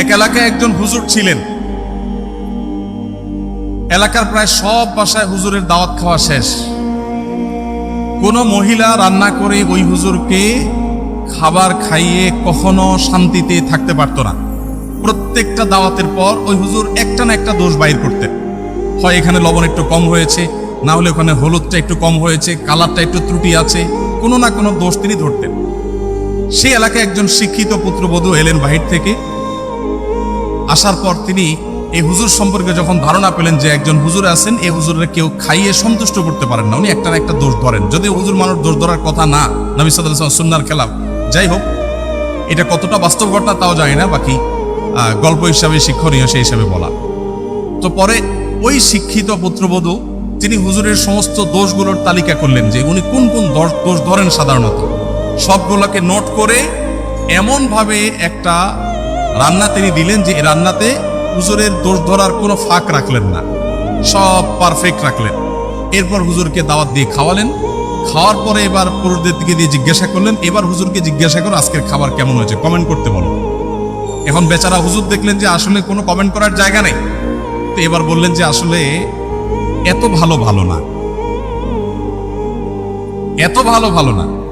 এক এলাকায় একজন হুজুর ছিলেন। এলাকার প্রায় সব বাসায় হুজুরের দাওয়াত খাওয়া শেষ। কোনো মহিলা রান্না করে ওই হুজুরকে খাবার খাইয়ে কখনো শান্তিতে থাকতে পারতো না। প্রত্যেকটা দাওয়াতের পর ওই হুজুর একটা না একটা দোষ বাইর করতেন। হয় এখানে লবণ একটু কম হয়েছে, না হলে ওখানে হলুদটা একটু কম হয়েছে, কালারটা একটু ত্রুটি আছে, কোনো না কোনো দোষ তিনি ধরতেন। সেই এলাকায় একজন শিক্ষিত পুত্রবধূ এলেন বাহির থেকে। আসার পর তিনি এই হুজুর সম্পর্কে যখন ধারণা পেলেন যে একজন হুজুর আছেন, এই হুজুরের কেউ খাইয়ে সন্তুষ্ট করতে পারেন না। উনি একটা না একটা দোষ ধরেন। যদি হুজুর মানুষ দোষ ধরার কথা না, নবী সাল্লাহ সুন্নার খেলাফ। যাই হোক, এটা কতটা বাস্তব ঘটনা তাও জানি না, বাকি গল্প হিসাবে, শিক্ষণীয় সেই হিসাবে বলা। তো পরে ওই শিক্ষিত পুত্রবধূ তিনি হুজুরের সমস্ত দোষগুলোর তালিকা করলেন যে উনি কোন কোন দোষ ধরেন সাধারণত। সবগুলোকে নোট করে এমনভাবে একটা রান্না তিনি দিলেন যে রান্নাতে হুজুরের দোষ ধরার কোনো ফাঁক রাখলেন না। সব পারফেক্ট রাখলেন। এরপর হুজুরকে দাওয়াত দিয়ে খাওয়ালেন। খাওয়ার পরে এবার পুরুষদের দিকে দিয়ে জিজ্ঞাসা করলেন, এবার হুজুরকে জিজ্ঞাসা করো আজকের খাবার কেমন হয়েছে কমেন্ট করতে বলো। এখন বেচারা হুজুর দেখলেন যে, আসলে কোনো কমেন্ট করার জায়গা নেই। তো এবার বললেন যে, আসলে এত ভালো ভালো না। এত ভালো ভালো না।